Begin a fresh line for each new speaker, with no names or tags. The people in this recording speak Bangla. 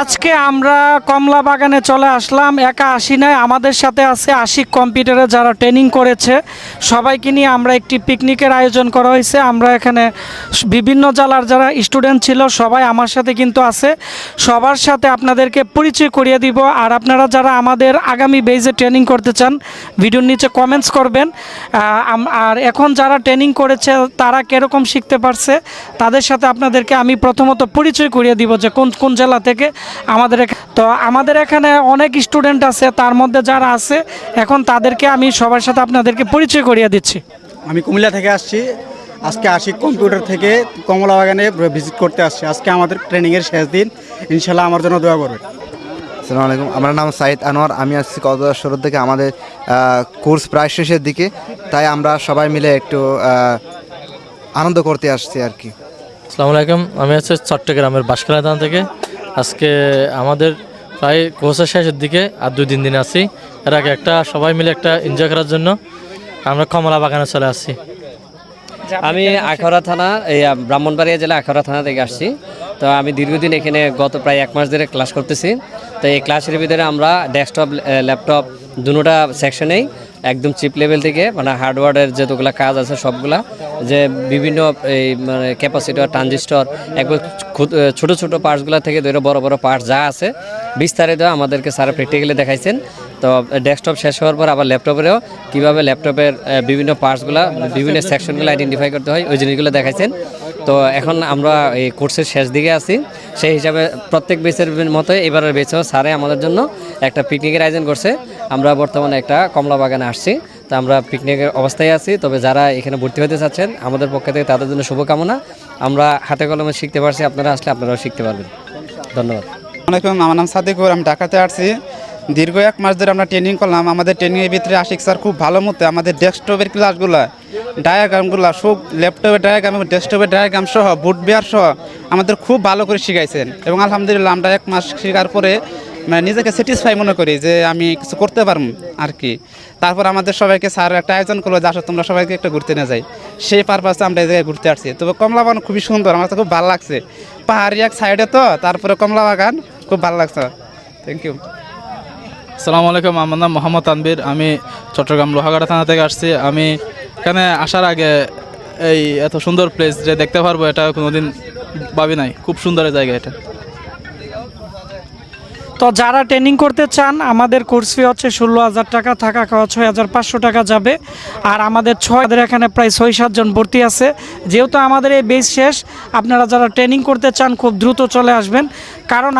আজকে আমরা কমলা বাগানে চলে আসলাম, একা আসি নাই, আমাদের সাথে আছে আশিক কম্পিউটারে যারা ট্রেনিং করেছে, সবাইকে নিয়ে আমরা একটি পিকনিকের আয়োজন করা হয়েছে। আমরা এখানে বিভিন্ন জেলার যারা স্টুডেন্ট ছিল, সবাই আমার সাথে কিন্তু আছে। সবার সাথে আপনাদেরকে পরিচয় করিয়ে দিব, আর আপনারা যারা আমাদের আগামী বেজে ট্রেনিং করতে চান ভিডিওর নিচে কমেন্টস করবেন। আর এখন যারা ট্রেনিং করেছে, তারা কীরকম শিখতে পারছে, তাদের সাথে আপনাদেরকে আমি প্রথমত পরিচয় করিয়ে দিব যে কোন কোন জেলা থেকে আমাদের তো আমাদের এখানে অনেক স্টুডেন্ট আছে তার মধ্যে যারা আছে এখন তাদেরকে আমি সবার সাথে আপনাদেরকে পরিচয় করিয়ে দিচ্ছি।
আমি কুমিল্লা থেকে আসছি। আজকে আসি কম্পিউটার থেকে কমলা বাগানে ভিজিট করতে আসছি। আজকে আমাদের ট্রেনিংয়ের শেষ দিন। ইনশাল্লাহ আমার জন্য দোয়া করবে
আসসালামু আলাইকুম। আমার নাম সাইদ আনোয়ার। আমি আসছি কক্সবাজার শুরু থেকে আমাদের কোর্স প্রায় শেষের দিকে। তাই আমরা সবাই মিলে একটু আনন্দ করতে আসছি আর কি।
আসসালামু আলাইকুম। আমি হচ্ছে চট্টগ্রামের থানা থেকে। আজকে আমাদের প্রায় কোর্সের শেষের দিকে আর দুই তিন দিন আছি। এর আগে একটা সবাই মিলে একটা এনজয় করার জন্য আমরা কমলা বাগানে চলে আসছি।
আমি আখড়া থানা এই ব্রাহ্মণবাড়িয়া জেলা আখড়া থানা থেকে আসছি। তো আমি দীর্ঘদিন এখানে গত প্রায় এক মাস ধরে ক্লাস করতেছি। তো এই ক্লাসের ভিতরে আমরা ডেস্কটপ ল্যাপটপ দুটোটা সেকশনেই একদম চিপ লেভেল থেকে মানে হার্ডওয়ারের যতগুলো কাজ আছে সবগুলা, যে বিভিন্ন এই মানে ক্যাপাসিটর ট্রানজিস্টর একবার ছোট ছোট পার্টসগুলো থেকে ধরে বড় বড় পার্টস যা আছে বিস্তারিত আমাদেরকে স্যার প্র্যাকটিক্যালি দেখাইছেন। তো ডেস্কটপ শেষ হওয়ার পর আবার ল্যাপটপেরও কীভাবে ল্যাপটপের বিভিন্ন পার্টসগুলো, বিভিন্ন সেকশনগুলো আইডেন্টিফাই করতে হয়, ওই জিনিসগুলো দেখাইছেন। তো, এখন আমরা এই কোর্সের শেষ দিকে আছি। সেই হিসাবে প্রত্যেক বেচের মতোই এবারের বেচেও স্যারে আমাদের জন্য একটা পিকনিকের আয়োজন করছে। আমরা বর্তমানে একটা কমলা বাগানে আসছি। তো, আমরা পিকনিকের অবস্থায় আছি। তবে যারা এখানে ভর্তি হতে চাচ্ছেন, আমাদের পক্ষ থেকে তাদের জন্য শুভকামনা। আমরা হাতে কলমে শিখতে পারছি, আপনারা আসলে আপনারাও শিখতে পারবেন। ধন্যবাদ।
আসসালামাইকুম আমার নাম সাদিকুর, আমি ঢাকাতে আসছি দীর্ঘ এক মাস ধরে আমরা ট্রেনিং করলাম। আমাদের ট্রেনিংয়ের ভিতরে আশিক স্যার খুব ভালো মতো আমাদের ডেস্কটপের ক্লাসগুলো ডায়াগ্রামগুলো সব ল্যাপটপের ডায়াগ্রাম এবং ডেস্কটপের ডায়াগ্রাম সহ বুট বিয়ার সহ আমাদের খুব ভালো করে শিখাইছেন। এবং আলহামদুলিল্লাহ আমরা এক মাস শেখার পরে মানে নিজেকে স্যাটিসফাই মনে করি যে আমি কিছু করতে পারব আর কি তারপর আমাদের সবাইকে স্যার একটা আয়োজন করল যে, আসো তোমরা সবাইকে একটা ঘুরতে নিয়ে যাই। সেই পারপাসে আমরা এই জায়গায় ঘুরতে আসছি। তবে কমলা বাগান খুবই সুন্দর, আমার তো খুব ভালো লাগছে। পাহাড়ি এক সাইডে তো, তারপরে কমলা বাগান খুব ভালো লাগছে থ্যাংক ইউ
আসসালামু আলাইকুম আমার নাম মোহাম্মদ তানবীর আমি চট্টগ্রাম লোহাগাড়া থানা থেকে আসছি। আমি এখানে আসার আগে এই এত সুন্দর প্লেস যে দেখতে পারব এটা কোনোদিন ভাবি নাই। খুব সুন্দর জায়গা এটা।
তো যারা ট্রেনিং করতে চান আমাদের কোর্স ফি হচ্ছে ষোলো হাজার টাকা থাকা খাওয়া ছয় হাজার পাঁচশো টাকা যাবে। আর আমাদের ছয় এখানে প্রায় ছয় সাতজন ভর্তি আছে। যেহেতু আমাদের এই বেস শেষ আপনারা যারা ট্রেনিং করতে চান খুব দ্রুত চলে আসবেন। কারণ